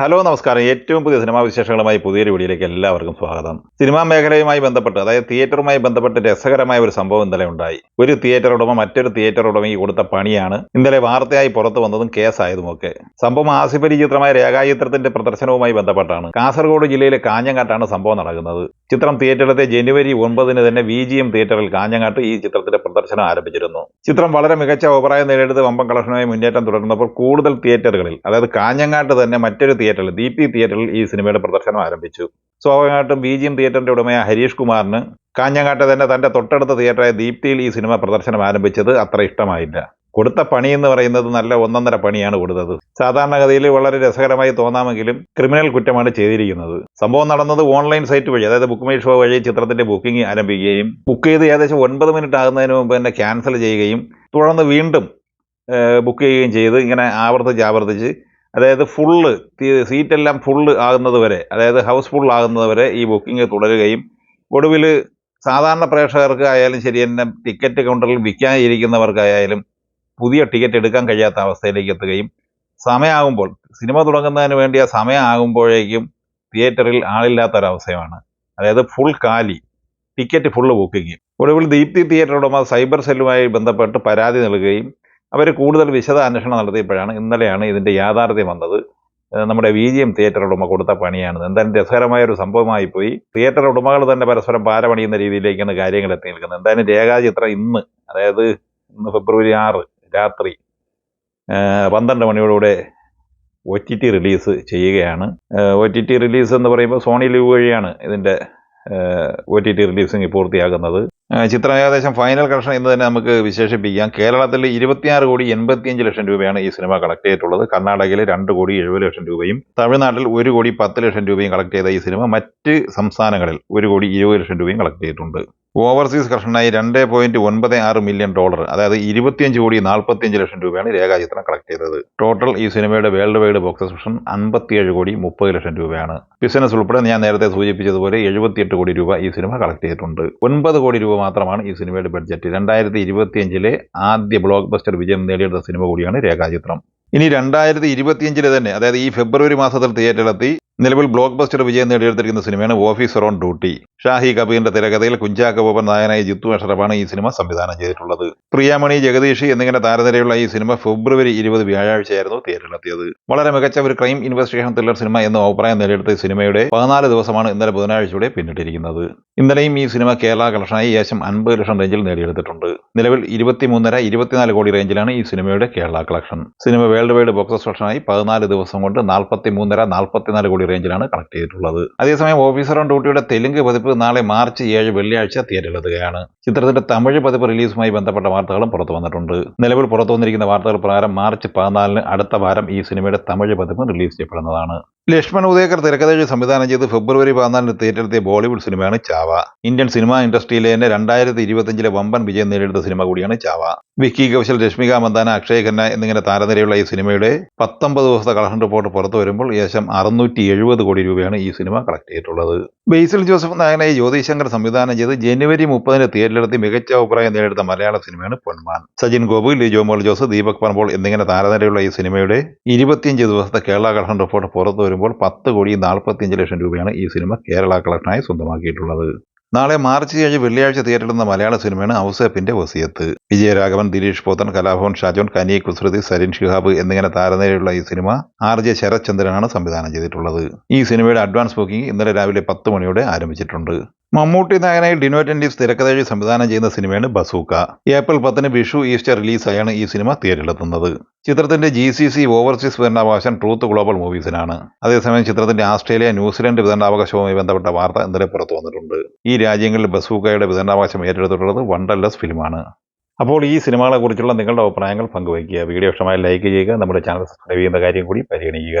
Hello നമസ്കാരം. ഏറ്റവും പുതിയ സിനിമാ വിശേഷങ്ങളുമായി പുതിയൊരു വീഡിയോയിലേക്ക് എല്ലാവർക്കും സ്വാഗതം. സിനിമാ മേഖലയുമായി ബന്ധപ്പെട്ട് അതായത് തിയേറ്ററുമായി ബന്ധപ്പെട്ട് രസകരമായ ഒരു സംഭവം ഇന്നലെ ഉണ്ടായി. ഒരു തിയേറ്റർ ഉടമ മറ്റൊരു തിയേറ്റർ ഉടമയ്ക്ക് കൊടുത്ത പണിയാണ് ഇന്നലെ വാർത്തയായി പുറത്തു വന്നതും കേസായതുമൊക്കെ. സംഭവം ആസിഫലി ചിത്രമായ രേഖാചിത്രത്തിന്റെ പ്രദർശനവുമായി ബന്ധപ്പെട്ടാണ്. കാസർഗോഡ് ജില്ലയിലെ കാഞ്ഞങ്ങാട്ടാണ് സംഭവം നടക്കുന്നത്. ചിത്രം തിയേറ്ററിലത്തെ ജനുവരി ഒൻപതിന് തന്നെ വി ജി എം തിയേറ്ററിൽ കാഞ്ഞങ്ങാട്ട് ഈ ചിത്രത്തിന്റെ പ്രദർശനം ആരംഭിച്ചിരുന്നു. ചിത്രം വളരെ മികച്ച അഭിപ്രായം നേടിയെടുത്ത് വമ്പം കളക്ഷനുമായി മുന്നേറ്റം തുടർന്നപ്പോൾ കൂടുതൽ തിയേറ്ററുകളിൽ അതായത് കാഞ്ഞങ്ങാട്ട് തന്നെ മറ്റൊരു തിയേറ്ററിൽ ദീപ്തി തിയേറ്ററിൽ ഈ സിനിമയുടെ പ്രദർശനം ആരംഭിച്ചു. സ്വാഭാവികമായിട്ടും ബി ജി എം തിയേറ്ററിന്റെ ഉടമയായ ഹരീഷ് കുമാറിന് കാഞ്ഞങ്ങാട്ട് തന്നെ തന്റെ തൊട്ടടുത്ത തിയേറ്ററായ ദീപ്തിയിൽ ഈ സിനിമ പ്രദർശനം ആരംഭിച്ചത് അത്ര ഇഷ്ടമായില്ല. കൊടുത്ത പണി എന്ന് പറയുന്നത് നല്ല ഒന്നൊന്നര പണിയാണ് കൊടുത്തത്. സാധാരണഗതിയിൽ വളരെ രസകരമായി തോന്നാമെങ്കിലും ക്രിമിനൽ കുറ്റമാണ് ചെയ്തിരിക്കുന്നത്. സംഭവം നടന്നത് ഓൺലൈൻ സൈറ്റ് വഴി അതായത് ബുക്ക് മൈ ഷോ വഴി ചിത്രത്തിന്റെ ബുക്കിംഗ് ആരംഭിക്കുകയും ബുക്ക് ചെയ്ത് ഏകദേശം ഒൻപത് മിനിറ്റ് ആകുന്നതിന് മുമ്പ് തന്നെ ക്യാൻസൽ ചെയ്യുകയും തുടർന്ന് വീണ്ടും ബുക്ക് ചെയ്യുകയും ചെയ്ത് ഇങ്ങനെ ആവർത്തിച്ച് ആവർത്തിച്ച് അതായത് ഫുള്ള് സീറ്റെല്ലാം ഫുള്ള് ആകുന്നത് വരെ അതായത് ഹൗസ് ഫുൾ ആകുന്നത് വരെ ഈ ബുക്കിംഗ് തുടരുകയും ഒടുവിൽ സാധാരണ പ്രേക്ഷകർക്ക് ആയാലും ശരി തന്നെ ടിക്കറ്റ് കൗണ്ടറിൽ വിൽക്കാനിരിക്കുന്നവർക്കായാലും പുതിയ ടിക്കറ്റ് എടുക്കാൻ കഴിയാത്ത അവസ്ഥയിലേക്ക് എത്തുകയും സമയമാകുമ്പോൾ സിനിമ തുടങ്ങുന്നതിന് വേണ്ടിയ സമയമാകുമ്പോഴേക്കും തിയേറ്ററിൽ ആളില്ലാത്തൊരവസ്ഥയാണ് അതായത് ഫുൾ കാലി ടിക്കറ്റ് ഫുള്ള് ബുക്കിങ് ഒടുവിൽ ദീപ്തി തിയേറ്റർ ഉടമ സൈബർ സെല്ലുമായി ബന്ധപ്പെട്ട് പരാതി നൽകുകയും അവർ കൂടുതൽ വിശദ അന്വേഷണം നടത്തിയപ്പോഴാണ് ഇന്നലെയാണ് ഇതിന്റെ യാഥാർത്ഥ്യം വന്നത്. നമ്മുടെ വി ജി എം തിയേറ്റർ ഉടമ കൊടുത്ത പണിയാണ് എന്തായാലും രസകരമായ ഒരു സംഭവമായി പോയി തിയേറ്റർ ഉടമകൾ തന്നെ പരസ്പരം പാരപണിയുന്ന രീതിയിലേക്കാണ് കാര്യങ്ങൾ എത്തി നിൽക്കുന്നത്. എന്തായാലും രേഖാചിത്രം ഇന്ന് അതായത് ഇന്ന് ഫെബ്രുവരി ആറ് രാത്രി പന്ത്രണ്ട് മണിയോടുകൂടെ ഒ ടി ടി റിലീസ് ചെയ്യുകയാണ്. ഒ ടി ടി റിലീസ് എന്ന് പറയുമ്പോൾ സോണി ലിവ് വഴിയാണ് ഇതിന്റെ ഒ ടി ടി റിലീസിങ് പൂർത്തിയാക്കുന്നത് ആ, ചിത്രം ഏകദേശം ഫൈനൽ കളക്ഷൻ എന്ന് തന്നെ നമുക്ക് വിശേഷിപ്പിക്കാം. കേരളത്തിൽ ഇരുപത്തിയാറ് കോടി എൺപത്തിയഞ്ച് ലക്ഷം രൂപയാണ് ഈ സിനിമ കളക്ട് ചെയ്തിട്ടുള്ളത്. കർണാടകയിൽ രണ്ട് കോടി എഴുപത് ലക്ഷം രൂപയും തമിഴ്നാട്ടിൽ ഒരു കോടി പത്ത് ലക്ഷം രൂപയും കളക്ട് ചെയ്ത ഈ സിനിമ മറ്റ് സംസ്ഥാനങ്ങളിൽ ഒരു കോടി ഇരുപത് ലക്ഷം രൂപയും കളക്ട് ചെയ്തിട്ടുണ്ട്. ഓവർസീസ് കളക്ഷനായി രണ്ട് പോയിന്റ് ഒൻപത് ആറ് മില്യൺ ഡോളർ അതായത് ഇരുപത്തിയഞ്ച് കോടി നാൽപ്പത്തിയഞ്ച് ലക്ഷം രൂപയാണ് രേഖാചിത്രം കളക്ട് ചെയ്തത്. ടോട്ടൽ ഈ സിനിമയുടെ വേൾഡ് വൈഡ് ബോക്സ് ഓഫീസ് അൻപത്തിയേഴ് കോടി മുപ്പത് ലക്ഷം രൂപയാണ്. ബിസിനസ് ഉൾപ്പെടെ ഞാൻ നേരത്തെ സൂചിപ്പിച്ചതുപോലെ എഴുപത്തിയെട്ട് കോടി രൂപ ഈ സിനിമ കളക്ട് ചെയ്തിട്ടുണ്ട്. ഒൻപത് കോടി രൂപ മാത്രമാണ് ഈ സിനിമയുടെ ബഡ്ജറ്റ് രണ്ടായിരത്തി ഇരുപത്തിയഞ്ചിലെ ആദ്യ ബ്ലോക്ക് ബസ്റ്റർ വിജയം നേടിയെടുത്ത സിനിമ കൂടിയാണ് രേഖാചിത്രം. ഇനി രണ്ടായിരത്തി ഇരുപത്തിയഞ്ചിലെ തന്നെ അതായത് ഈ ഫെബ്രുവരി മാസത്തിൽ തിയേറ്ററിലെത്തി നിലവിൽ ബ്ലോക്ക് ബസ്റ്റർ വിജയം നേടിയെടുത്തിരിക്കുന്ന സിനിമയാണ് ഓഫീസർ ഓൺ ഡ്യൂട്ടി. ഷാഹി കബീറിന്റെ തിരക്കഥയിൽ കുഞ്ചാക്ക ബോബൻ നായനായി ജിത്തു അഷറഫാണ് ഈ സിനിമ സംവിധാനം ചെയ്തിട്ടുള്ളത്. പ്രിയാമണി ജഗദീഷ് എന്നിങ്ങനെ താരനിരയുള്ള ഈ സിനിമ ഫെബ്രുവരി ഇരുപത് വ്യാഴാഴ്ചയായിരുന്നു തിയേറ്ററിലെത്തിയത്. വളരെ മികച്ച ഒരു ക്രൈം ഇൻവെസ്റ്റിഗേഷൻ ത്രില്ലർ സിനിമ എന്ന അഭിപ്രായം നേടിയെടുത്ത ഈ സിനിമയുടെ പതിനാല് ദിവസമാണ് ഇന്നലെ ബുധനാഴ്ചയുടെ പിന്നിട്ടിരിക്കുന്നത്. ഇന്നലെയും ഈ സിനിമ കേരള കളക്ഷനായി ഏകദേശം അൻപത് ലക്ഷം റേഞ്ചിൽ നേടിയെടുത്തിട്ടുണ്ട്. നിലവിൽ ഇരുപത്തിമൂന്നര ഇരുപത്തിനാല് കോടി റേഞ്ചിലാണ് ഈ സിനിമയുടെ Kerala collection. Cinema worldwide box കളക്ഷനായി പതിനാല് ദിവസം കൊണ്ട് നാൽപ്പത്തി മൂന്നര നാൽപ്പത്തിനാല് കോടി റേഞ്ചിലാണ് കളക്ട് ചെയ്തിട്ടുള്ളത്. അതേസമയം ഓഫീസർ ഓൺ ഡ്യൂട്ടിയുടെ തെലുങ്ക് പതിപ്പ് നാളെ മാർച്ച് ഏഴ് വെള്ളിയാഴ്ച തിയേറ്ററിലെത്തുകയാണ് ചിത്രത്തിന്റെ തമിഴ് പതിപ്പ് റിലീസുമായി ബന്ധപ്പെട്ട വാർത്തകളും പുറത്തു വന്നിട്ടുണ്ട്. നിലവിൽ പുറത്തു വന്നിരിക്കുന്ന വാർത്തകൾ പ്രകാരം മാർച്ച് പതിനാലിന് അടുത്ത വാരം ഈ സിനിമയുടെ തമിഴ് പതിപ്പ് റിലീസ് ചെയ്യപ്പെടുന്നതാണ്. ലക്ഷ്മൺ ഉദയകർ തിരക്കഥയിൽ സംവിധാനം ചെയ്ത് ഫെബ്രുവരി പതിനാലിന് തിയേറ്ററിലെത്തിയ ബോളിവുഡ് സിനിമയാണ് ചാവ. ഇന്ത്യൻ സിനിമാ ഇൻഡസ്ട്രിയിലെ തന്നെ രണ്ടായിരത്തി ഇരുപത്തിയഞ്ചിലെ വമ്പൻ വിജയം നേടിയെടുത്ത സിനിമ കൂടിയാണ് ചാവ. വിക്കി കൗശൽ രശ്മിക മന്ദാന അക്ഷയ് ഖന്ന എന്നിങ്ങനെ താരനിരയുള്ള ഈ സിനിമയുടെ പത്തൊമ്പത് ദിവസത്തെ കളക്ഷൻ റിപ്പോർട്ട് പുറത്തു വരുമ്പോൾ ഏകദേശം അറുന്നൂറ്റി എഴുപത് കോടി രൂപയാണ് ഈ സിനിമ കളക്ട് ചെയ്തിട്ടുള്ളത്. ബേസിൽ ജോസഫ് നായകനായി ജ്യോതി ശങ്കർ സംവിധാനം ചെയ്ത് ജനുവരി മുപ്പതിന് തിയേറ്ററിലെത്തി മികച്ച അഭിപ്രായം നേടിയെടുത്ത മലയാള സിനിമയാണ് പൊന്മാൻ. സജിൻ ഗോപു ലിജോ മോൾ ജോസ് ദീപക് പറമ്പോൾ എന്നിങ്ങനെ താരനിരയുള്ള ഈ സിനിമയുടെ ഇരുപത്തിയഞ്ച് ദിവസത്തെ കേരള കളക്ഷൻ റിപ്പോർട്ട് പുറത്തു വരുമ്പോൾ പത്ത് കോടി നാൽപ്പത്തിയഞ്ച് ലക്ഷം രൂപയാണ് ഈ സിനിമ കേരള കളക്ഷനായി സ്വന്തമാക്കിയിട്ടുള്ളത്. നാളെ മാർച്ച് ഏഴ് വെള്ളിയാഴ്ച തിയേറ്ററിലെന്ന മലയാള സിനിമയാണ് ഔസേപ്പിന്റെ വസിയത്ത്. വിജയരാഘവൻ ദിലീഷ് പോത്തൻ കലാഭവൻ ഷാജോൻ കനി കുസൃതി സരിൻ ഷിഹാബ് എന്നിങ്ങനെ താരനിരയുള്ള ഈ സിനിമ ആർ ജെ ശരത്ചന്ദ്രനാണ് സംവിധാനം ചെയ്തിട്ടുള്ളത്. ഈ സിനിമയുടെ അഡ്വാൻസ് ബുക്കിംഗ് ഇന്നലെ രാവിലെ പത്ത് മണിയോടെ ആരംഭിച്ചിട്ടുണ്ട്. മമ്മൂട്ടി നായനായി ഡിനോ ടെൻഡീസ് തിരക്കഥഴി സംവിധാനം ചെയ്യുന്ന സിനിമയാണ് ബസൂക്ക. ഏപ്രിൽ പത്തിന് വിഷു ഈസ്റ്റർ റിലീസായാണ് ഈ സിനിമ തിയേറ്ററിലെത്തുന്നത്. ചിത്രത്തിന്റെ ജി സി സി ഓവർസീസ് വിതരണാവകാശം ട്രൂത്ത് ഗ്ലോബൽ മൂവീസിനാണ്. അതേസമയം ചിത്രത്തിന്റെ ആസ്ട്രേലിയ ന്യൂസിലൻഡ് വിതരണാവകാശവുമായി ബന്ധപ്പെട്ട വാർത്ത ഇന്നലെ പുറത്തു വന്നിട്ടുണ്ട്. ഈ രാജ്യങ്ങളിൽ ബസൂക്കയുടെ വിതരണാവകാശം ഏറ്റെടുത്തിട്ടുള്ളത് വണ്ടർലെസ് ഫിലിമാണ്. അപ്പോൾ ഈ സിനിമകളെക്കുറിച്ചുള്ള നിങ്ങളുടെ അഭിപ്രായങ്ങൾ പങ്കുവയ്ക്കുക. വീഡിയോ ഇഷ്ടമായി ലൈക്ക് ചെയ്യുക നമ്മുടെ ചാനൽ സബ്സ്ക്രൈബ് ചെയ്യുന്ന കാര്യം കൂടി പരിഗണിക്കുക.